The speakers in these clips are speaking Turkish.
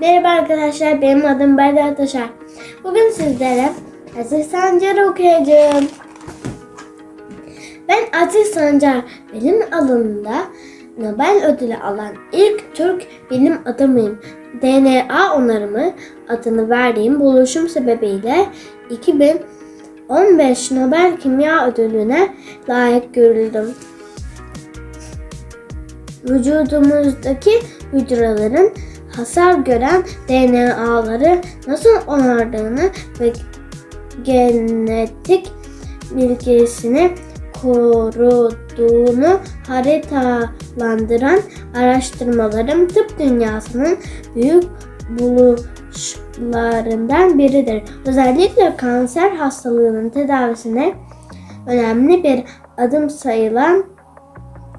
Merhaba arkadaşlar, benim adım Berda Taşar. Bugün sizlere Aziz Sancar okuyacağım. Ben Aziz Sancar, bilim alanında Nobel ödülü alan ilk Türk bilim adamıyım. DNA onarımı adını verdiğim buluşum sebebiyle 2015 Nobel Kimya Ödülüne layık görüldüm vücudumuzdaki hücrelerin hasar gören DNA'ları nasıl onardığını ve genetik bilgisini koruduğunu haritalandıran araştırmalarım tıp dünyasının büyük buluşlarından biridir. Özellikle kanser hastalığının tedavisine önemli bir adım sayılan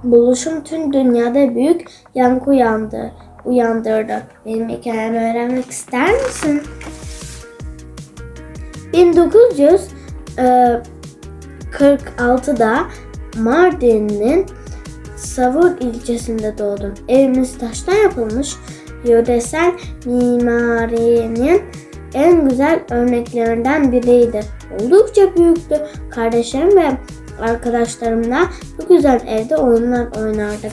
buluşum tüm dünyada büyük yankı uyandı, uyandırdı. Benim hikayemi öğrenmek ister misin? 1946'da Mardin'in Savur ilçesinde doğdum. Evimiz taştan yapılmış yöresel mimarinin en güzel örneklerinden biriydi. Oldukça büyüktü. Kardeşlerim ve arkadaşlarımla bu güzel evde oyunlar oynardık.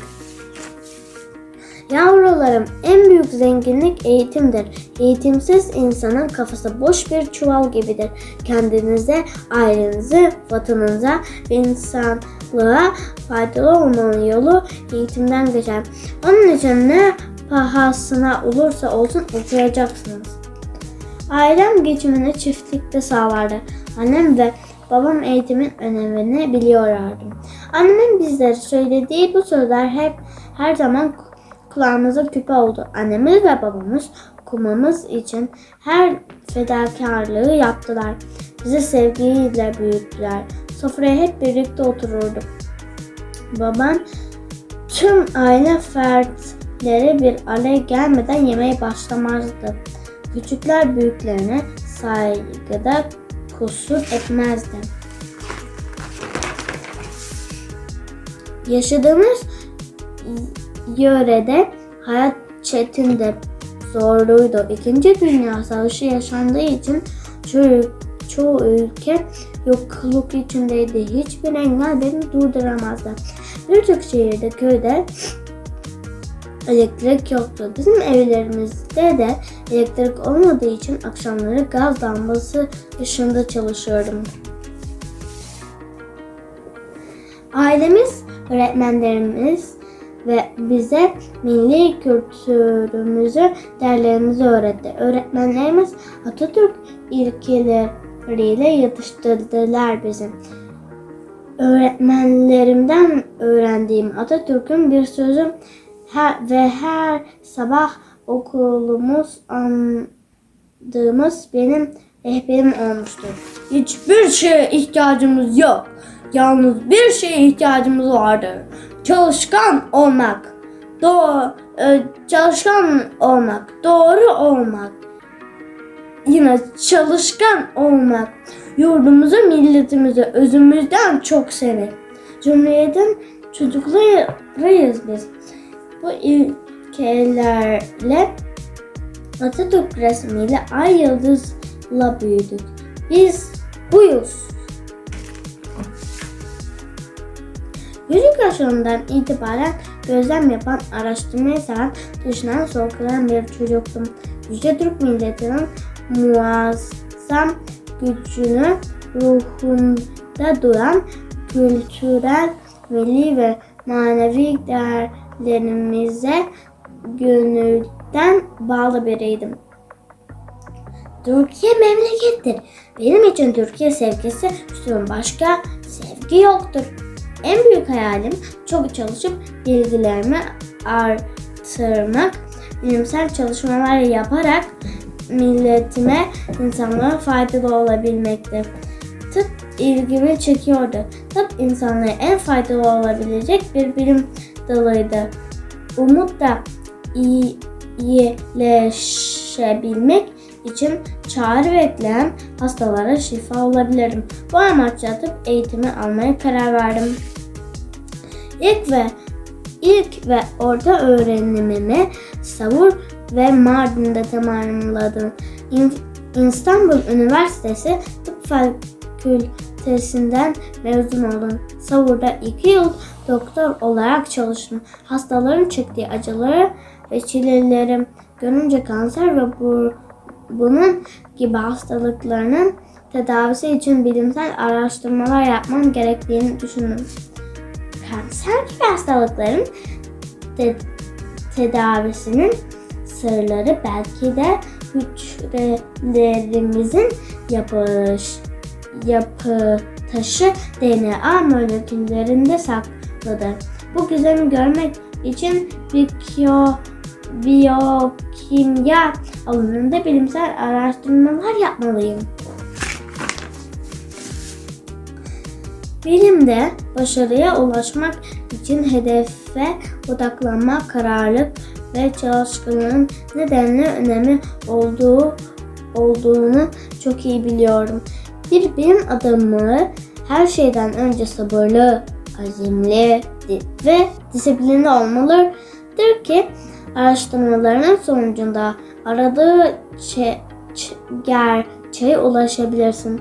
Yavrularım en büyük zenginlik eğitimdir. Eğitimsiz insanın kafası boş bir çuval gibidir. Kendinize, ailenize, vatanınıza ve insanlığa faydalı olmanın yolu eğitimden geçer. Onun için ne pahasına olursa olsun okuyacaksınız. Ailem geçimini çiftlikte sağlardı. Annem ve babam eğitimin önemini biliyorlardı. Annemin bizlere söylediği bu sözler hep her zaman kulağımıza küpe oldu. Annemiz ve babamız okumamız için her fedakarlığı yaptılar. Bizi sevgiyle büyüttüler. Sofraya hep birlikte otururduk. Babam tüm aile fertleri bir araya gelmeden yemeğe başlamazdı. Küçükler büyüklerine saygıda kusur etmezdi. Yaşadığımız yörede hayat çetindi, zorluydu. İkinci Dünya Savaşı yaşandığı için çoğu, çoğu ülke yokluk içindeydi. Hiçbir engel beni durduramazdı. Birçok şehirde, köyde elektrik yoktu. Bizim evlerimizde de elektrik olmadığı için akşamları gaz lambası ışığında çalışıyordum. Ailemiz, öğretmenlerimiz ve bize milli kültürümüzü, değerlerimizi öğretti. Öğretmenlerimiz Atatürk ilkeleriyle yetiştirdiler bizi. Öğretmenlerimden öğrendiğim Atatürk'ün bir sözü her, ve her sabah okulumuz andığımız benim rehberim olmuştur. Hiçbir şeye ihtiyacımız yok. Yalnız bir şeye ihtiyacımız vardır. Çalışkan olmak. Doğru, çalışkan olmak. Doğru olmak. Yine çalışkan olmak. Yurdumuzu, milletimizi özümüzden çok sevmek. Cumhuriyetin çocuklarıyız biz. Bu ilkelerle Atatürk resmiyle ay yıldızla büyüdük. Biz buyuz. Çocuk yaşlarından itibaren gözlem yapan, araştırmayı seven, düşünen, sorgulayan bir çocuktum. Yüce Türk milletinin muazzam gücünü ruhunda duran kültürel, milli ve manevi değerlerimize gönülden bağlı biriydim. Türkiye memlekettir. Benim için Türkiye sevgisi üstün başka sevgi yoktur. En büyük hayalim çok çalışıp bilgilerimi artırmak, bilimsel çalışmalar yaparak milletime, insanlara faydalı olabilmektir. Tıp ilgimi çekiyordu. Tıp insanlara en faydalı olabilecek bir bilim dalıydı. Umut da iyileşebilmek için çare bekleyen hastalara şifa olabilirim. Bu amaçla tıp eğitimi almaya karar verdim. İlk ve ilk ve orta öğrenimimi Savur ve Mardin'de tamamladım. İn- İstanbul Üniversitesi Tıp Fakültesinden mezun oldum. Savur'da iki yıl doktor olarak çalıştım. Hastaların çektiği acıları ve çilelerim görünce kanser ve bu, bunun gibi hastalıklarının tedavisi için bilimsel araştırmalar yapmam gerektiğini düşündüm. Kanser gibi hastalıkların te- tedavisinin sırları belki de hücrelerimizin yapış, yapı taşı DNA moleküllerinde saklıdır. Bu gizemi görmek için biyo, biyokimya alanında bilimsel araştırmalar yapmalıyım. Bilimde başarıya ulaşmak için hedefe odaklanmak, kararlılık ve çalışkanlığın nedenli önemli olduğu olduğunu çok iyi biliyorum. Bir bilim adamı her şeyden önce sabırlı, azimli ve disiplinli olmalıdır ki araştırmalarının sonucunda aradığı gerçeğe ulaşabilirsin.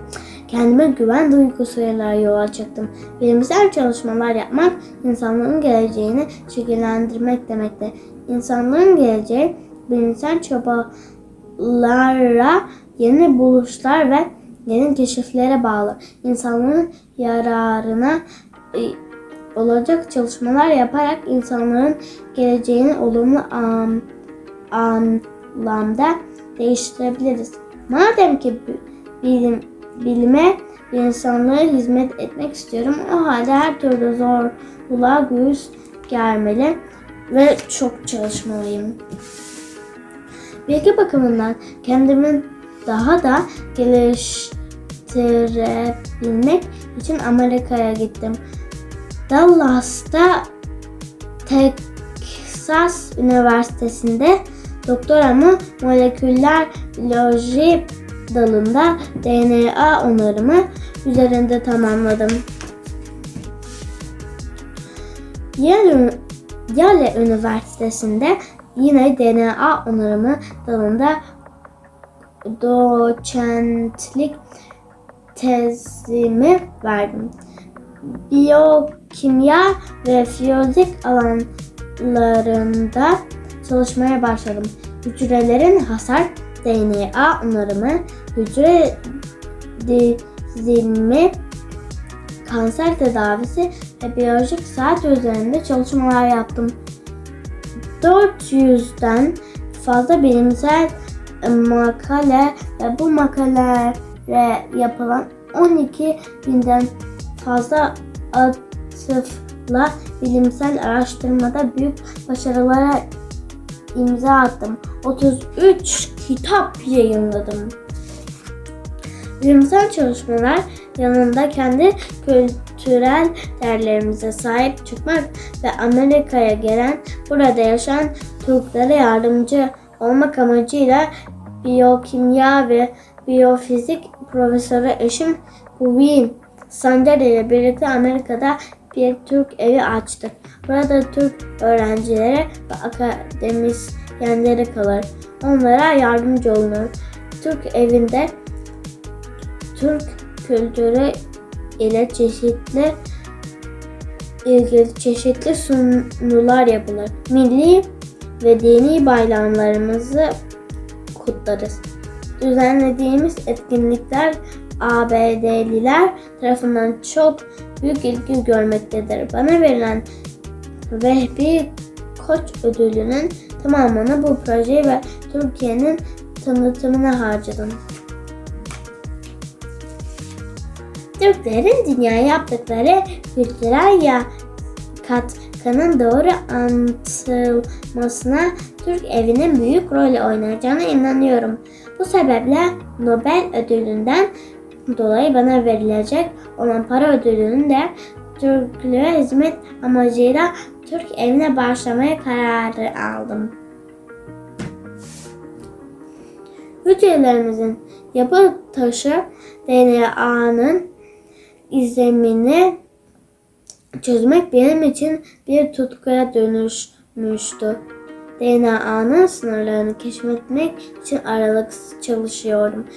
Kendime güven duygusuyla yola çıktım. Bilimsel çalışmalar yapmak, insanlığın geleceğini şekillendirmek demektir. İnsanlığın geleceği bilimsel çabalara, yeni buluşlar ve yeni keşiflere bağlı. İnsanlığın yararına e, olacak çalışmalar yaparak insanların geleceğini olumlu an- anlamda değiştirebiliriz. Madem ki bi- bilim, bilime ve insanlığa hizmet etmek istiyorum, o halde her türlü zorluğa göğüs germeli ve çok çalışmalıyım. Bilgi bakımından kendimi daha da geliştirebilmek için Amerika'ya gittim. Dallas'ta Texas Üniversitesi'nde doktoramı moleküler biyoloji dalında DNA onarımı üzerinde tamamladım. Yale, Üniversitesi'nde yine DNA onarımı dalında doçentlik tezimi verdim. Biyokimya ve fizik alanlarında çalışmaya başladım. Hücrelerin hasar, DNA onarımı, hücre dizilimi, kanser tedavisi ve biyolojik saat üzerinde çalışmalar yaptım. 400'den fazla bilimsel e, makale ve bu makalelere yapılan 12 binden fazla atıfla bilimsel araştırmada büyük başarılara imza attım. 33 kitap yayınladım. Bilimsel çalışmalar yanında kendi kültürel değerlerimize sahip çıkmak ve Amerika'ya gelen, burada yaşayan Türklere yardımcı olmak amacıyla biyokimya ve biyofizik profesörü eşim Hüvin Sancar ile birlikte Amerika'da bir Türk evi açtık. Burada Türk öğrencilere ve akademisyenlere kalır. Onlara yardımcı olunur. Türk evinde Türk kültürü ile çeşitli ilgili çeşitli sunular yapılır. Milli ve dini bayramlarımızı kutlarız. Düzenlediğimiz etkinlikler ABD'liler tarafından çok büyük ilgi görmektedir. Bana verilen Vehbi Koç ödülünün tamamını bu proje ve Türkiye'nin tanıtımına harcadım. Türklerin dünyaya yaptıkları kültürel ya katkının doğru anlatılmasına Türk evinin büyük rol oynayacağına inanıyorum. Bu sebeple Nobel ödülünden dolayı bana verilecek olan para ödülünü de Türklüğe hizmet amacıyla Türk evine bağışlamaya kararı aldım. Hücrelerimizin yapı taşı DNA'nın izlemini çözmek benim için bir tutkuya dönüşmüştü. DNA'nın sınırlarını keşfetmek için aralıksız çalışıyorum.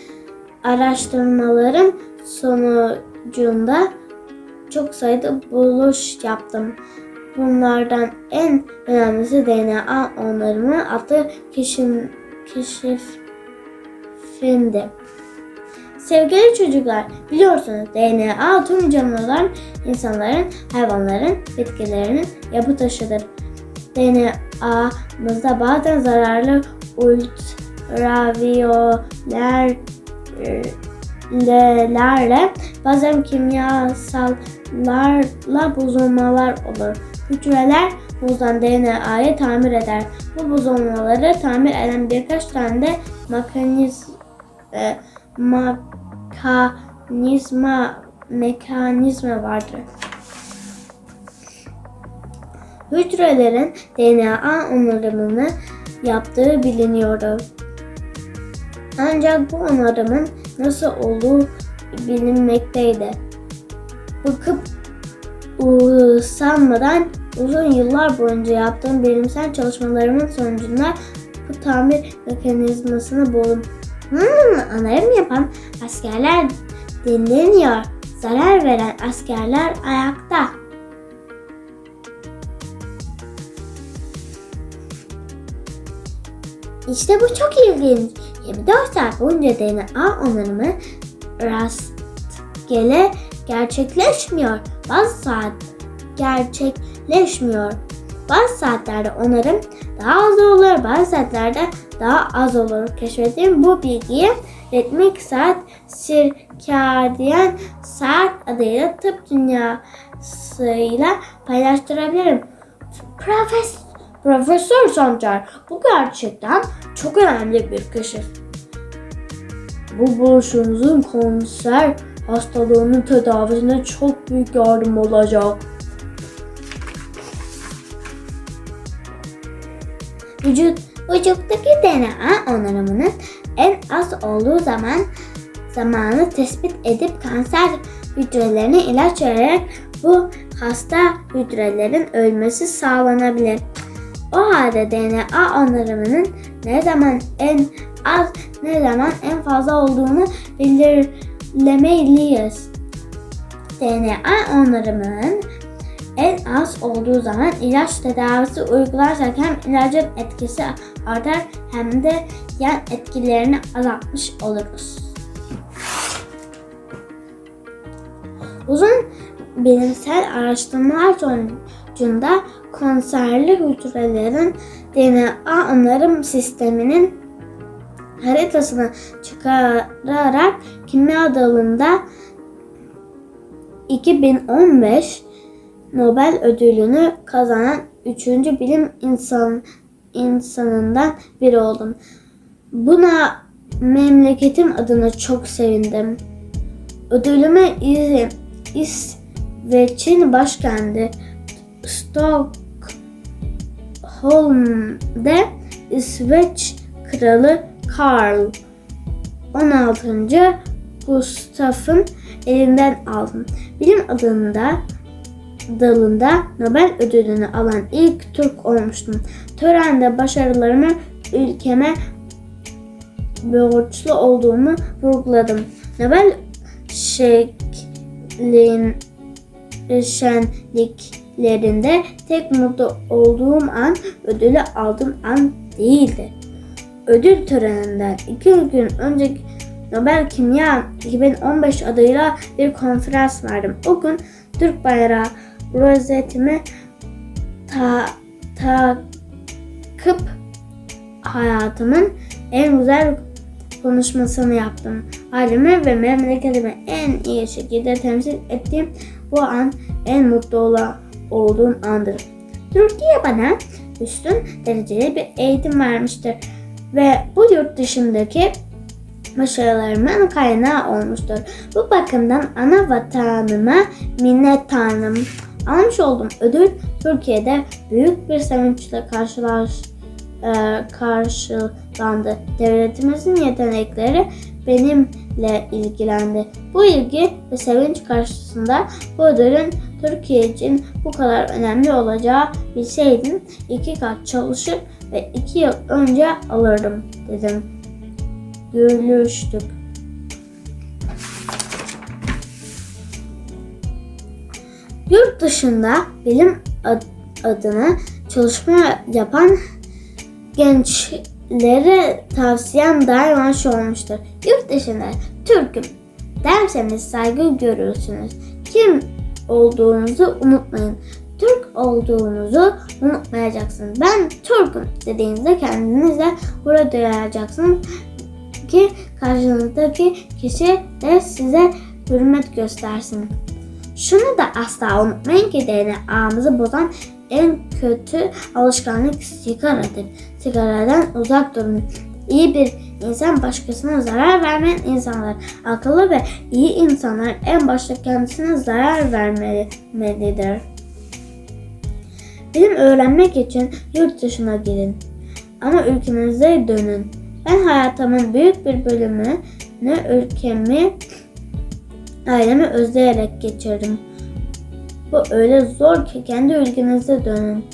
Araştırmalarım sonucunda çok sayıda buluş yaptım. Bunlardan en önemlisi DNA onarımı adlı keşif, keşifimdi. Sevgili çocuklar, biliyorsunuz DNA tüm canlıların, insanların, hayvanların, bitkilerin yapı taşıdır. DNA'mızda bazen zararlı ultraviyolerle bazen kimyasallarla bozulmalar olur. Hücreler bozulan DNA'yı tamir eder. Bu bozulmaları tamir eden birkaç tane de mekaniz, e, mekanizma mekanizma vardır. Hücrelerin DNA onarımını yaptığı biliniyordu. Ancak bu onarımın nasıl olduğu bilinmekteydi. Bakıp usanmadan uzun yıllar boyunca yaptığım bilimsel çalışmalarımın sonucunda bu tamir mekanizmasını buldum. Hmm, onarım yapan askerler dinleniyor. Zarar veren askerler ayakta. İşte bu çok ilginç. 24 saat boyunca DNA onarımı rastgele gerçekleşmiyor. Bazı saat gerçekleşmiyor. Bazı saatlerde onarım daha az olur, bazı saatlerde daha az olur. Keşfettiğim bu bilgiyi ritmik saat, sirkadiyen saat adıyla tıp dünyasıyla paylaştırabilirim. Profesör Profesör Sancar, bu gerçekten çok önemli bir keşif. Bu buluşunuzun konser hastalığının tedavisine çok büyük yardım olacak. Vücut, vücuttaki DNA onarımının en az olduğu zaman zamanı tespit edip kanser hücrelerine ilaç vererek bu hasta hücrelerin ölmesi sağlanabilir. O halde DNA onarımının ne zaman en az ne zaman en fazla olduğunu belirlemeliyiz. DNA onarımının en az olduğu zaman ilaç tedavisi uygularsak hem ilacın etkisi artar hem de yan etkilerini azaltmış oluruz. Uzun bilimsel araştırmalar sonucunda konserli hücrelerin DNA onarım sisteminin haritasını çıkararak kimya dalında 2015 Nobel ödülünü kazanan 3. bilim insan insanından biri oldum. Buna memleketim adına çok sevindim. Ödülüme İsveç'in başkenti Stockholm'de İsveç Kralı Karl 16. Gustaf'ın elinden aldım. Bilim adında dalında Nobel ödülünü alan ilk Türk olmuştum. Törende başarılarımı ülkeme borçlu olduğumu vurguladım. Nobel şeklin şenliklerinde tek mutlu olduğum an ödülü aldığım an değildi. Ödül töreninden iki gün önce Nobel Kimya 2015 adıyla bir konferans verdim. O gün Türk bayrağı rozetimi ta, takıp hayatımın en güzel konuşmasını yaptım. Ailemi ve memleketimi en iyi şekilde temsil ettiğim bu an en mutlu ola, olduğum andır. Türkiye bana üstün dereceli bir eğitim vermiştir ve bu yurt dışındaki başarılarımın kaynağı olmuştur. Bu bakımdan ana vatanıma minnettarım. Almış olduğum ödül Türkiye'de büyük bir sevinçle karşılaş, e, karşılandı. Devletimizin yetenekleri benimle ilgilendi. Bu ilgi ve sevinç karşısında bu ödülün Türkiye için bu kadar önemli olacağı bilseydim iki kat çalışıp ve iki yıl önce alırdım dedim. Görüştük. Yurt dışında bilim ad- adına çalışma yapan gençlere tavsiyem daima şu olmuştur. Yurt dışında Türk'üm derseniz saygı görürsünüz. Kim olduğunuzu unutmayın. Türk olduğunuzu unutmayacaksınız. Ben Türk'üm dediğinizde kendinize burada duyacaksınız ki karşınızdaki kişi de size hürmet göstersin. Şunu da asla unutmayın ki DNA'mızı bozan en kötü alışkanlık sigaradır. Sigaradan uzak durun. İyi bir insan başkasına zarar vermeyen insanlar. Akıllı ve iyi insanlar en başta kendisine zarar vermelidir. Bilim öğrenmek için yurt dışına gidin. Ama ülkenize dönün. Ben hayatımın büyük bir bölümünü ülkemi, ailemi özleyerek geçirdim. Bu öyle zor ki kendi ülkenize dönün.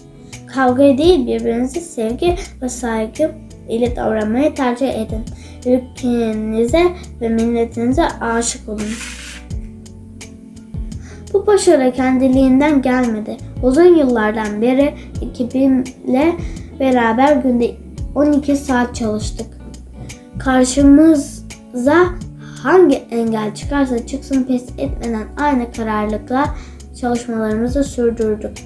Kavga değil birbirinize sevgi ve saygı ile davranmayı tercih edin. Ülkenize ve milletinize aşık olun. Bu başarı kendiliğinden gelmedi. Uzun yıllardan beri ekibimle beraber günde 12 saat çalıştık. Karşımıza hangi engel çıkarsa çıksın pes etmeden aynı kararlılıkla çalışmalarımızı sürdürdük.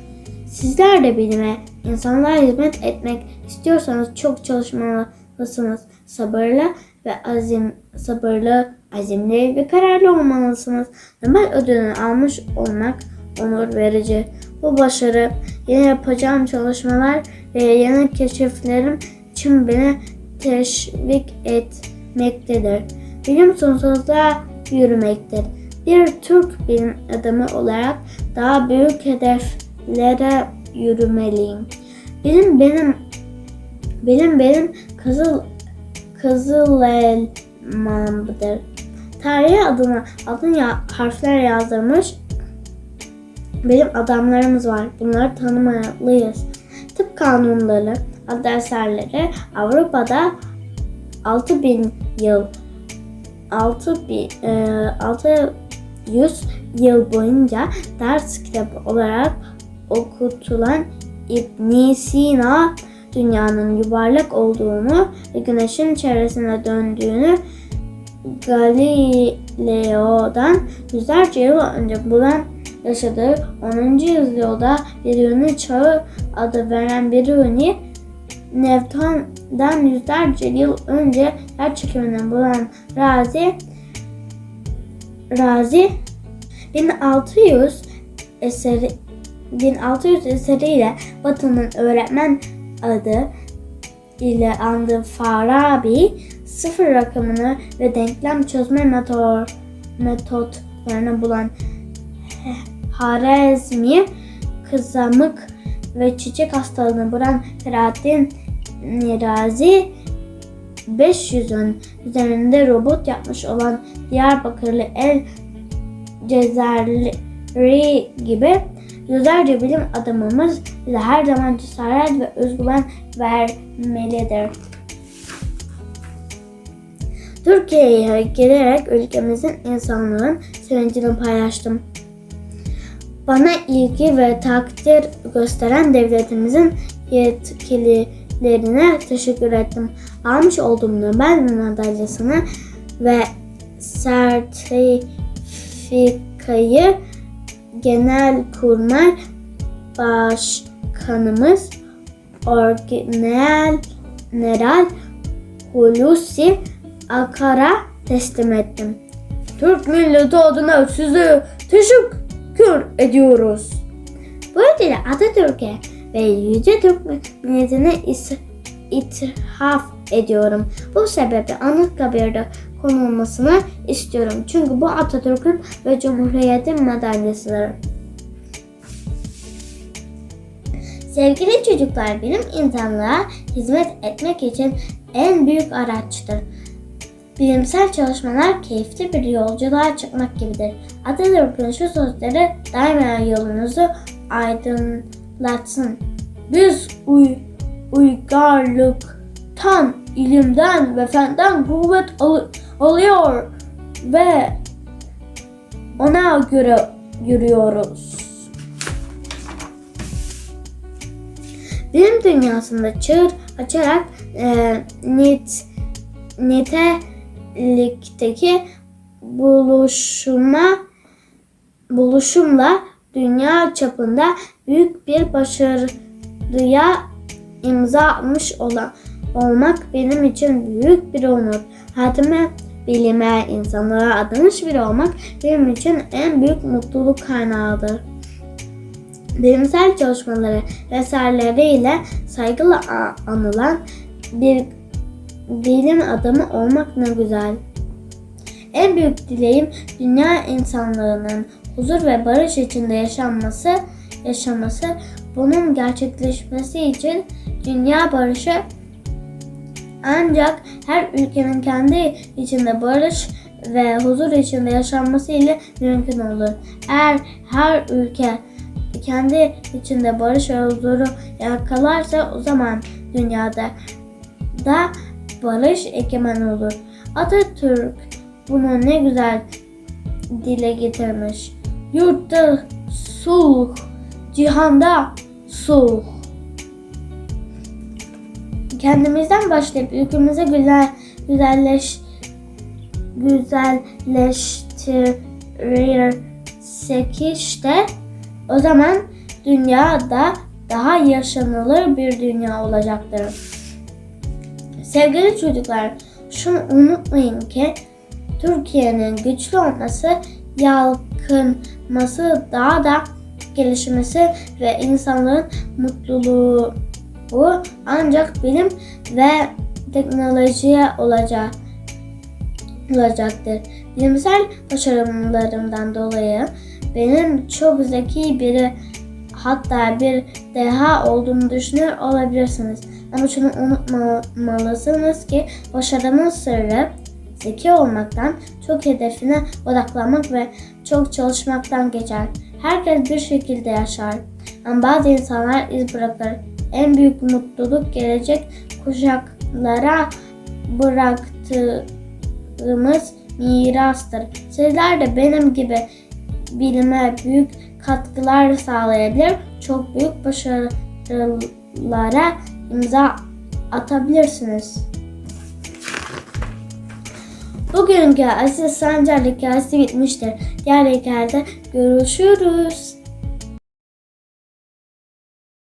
Sizler de bilime, insanlara hizmet etmek istiyorsanız çok çalışmalısınız. Sabırlı ve azim, sabırlı, azimli ve kararlı olmalısınız. Nobel ödülünü almış olmak onur verici. Bu başarı yeni yapacağım çalışmalar ve yeni keşiflerim için beni teşvik etmektedir. Bilim sonsuzluğa yürümektir. Bir Türk bilim adamı olarak daha büyük hedeflere yürümeliyim. Bilim benim bilim benim kızıl kızıl elmamdır. Tarihe adına altın ya, harfler yazdırmış bilim adamlarımız var. Bunları tanımalıyız. Tıp kanunları, adlı eserleri Avrupa'da 6000 yıl 6000 e, 600 yıl boyunca ders kitabı olarak okutulan İbn Sina dünyanın yuvarlak olduğunu ve güneşin çevresine döndüğünü Galileo'dan yüzlerce yıl önce bulan yaşadığı 10. yüzyılda Biruni çağı adı veren Biruni Newton'dan yüzlerce yıl önce yer çekimini bulan Razi Razi 1600 eseri 1600 eseriyle Batı'nın öğretmen adı ile andığı Farabi sıfır rakamını ve denklem çözme metot, metotlarını bulan Harezmi kızamık ve çiçek hastalığını bulan Ferahattin Nirazi 500'ün üzerinde robot yapmış olan Diyarbakırlı El Cezerli gibi yüzlerce bilim adamımız bize her zaman cesaret ve özgüven vermelidir. Türkiye'ye gelerek ülkemizin insanlığın sevincini paylaştım. Bana ilgi ve takdir gösteren devletimizin yetkililerine teşekkür ettim. Almış olduğum Nobel madalyasını ve sertifikayı Genelkurmay Başkanımız Orginal General Hulusi Akar'a teslim ettim. Türk milleti adına size teşekkür ediyoruz. Bu ödülü Atatürk'e ve Yüce Türk milletine ithaf ediyorum. Bu sebeple Anıtkabir'de konulmasını istiyorum. Çünkü bu Atatürk'ün ve Cumhuriyet'in madalyasıdır. Sevgili çocuklar, bilim insanlığa hizmet etmek için en büyük araçtır. Bilimsel çalışmalar keyifli bir yolculuğa çıkmak gibidir. Atatürk'ün şu sözleri daima yolunuzu aydınlatsın. Biz uy uygarlıktan, ilimden ve fenden kuvvet al- alıyor ve ona göre yürüyoruz. Bilim dünyasında çığır açarak e, nit, nitelikteki buluşuma buluşumla dünya çapında büyük bir başarıya imza atmış olan olmak benim için büyük bir onur. Hayatıma bilime, insanlığa adamış biri olmak benim için en büyük mutluluk kaynağıdır. Bilimsel çalışmaları eserleriyle saygıyla anılan bir bilim adamı olmak ne güzel. En büyük dileğim dünya insanlığının huzur ve barış içinde yaşanması, yaşaması. Bunun gerçekleşmesi için dünya barışı ancak her ülkenin kendi içinde barış ve huzur içinde yaşanması ile mümkün olur. Eğer her ülke kendi içinde barış ve huzuru yakalarsa o zaman dünyada da barış egemen olur. Atatürk bunu ne güzel dile getirmiş. Yurtta sulh, cihanda sulh. Kendimizden başlayıp ülkemize güzel güzelleş güzelleştirirsek işte o zaman dünyada daha yaşanılır bir dünya olacaktır. Sevgili çocuklar, şunu unutmayın ki Türkiye'nin güçlü olması, yalkınması, daha da gelişmesi ve insanlığın mutluluğu ancak bilim ve teknolojiye olacak olacaktır. Bilimsel başarımlarımdan dolayı benim çok zeki biri hatta bir deha olduğumu düşünüyor olabilirsiniz. Ama şunu unutmamalısınız ki başarının sırrı zeki olmaktan, çok hedefine odaklanmak ve çok çalışmaktan geçer. Herkes bir şekilde yaşar. Ama bazı insanlar iz bırakır. En büyük mutluluk gelecek kuşaklara bıraktığımız mirastır. Sizler de benim gibi bilime büyük katkılar sağlayabilir, çok büyük başarılara imza atabilirsiniz. Bugünkü Aziz Sancar hikayesi bitmiştir. Diğer hikayede görüşürüz.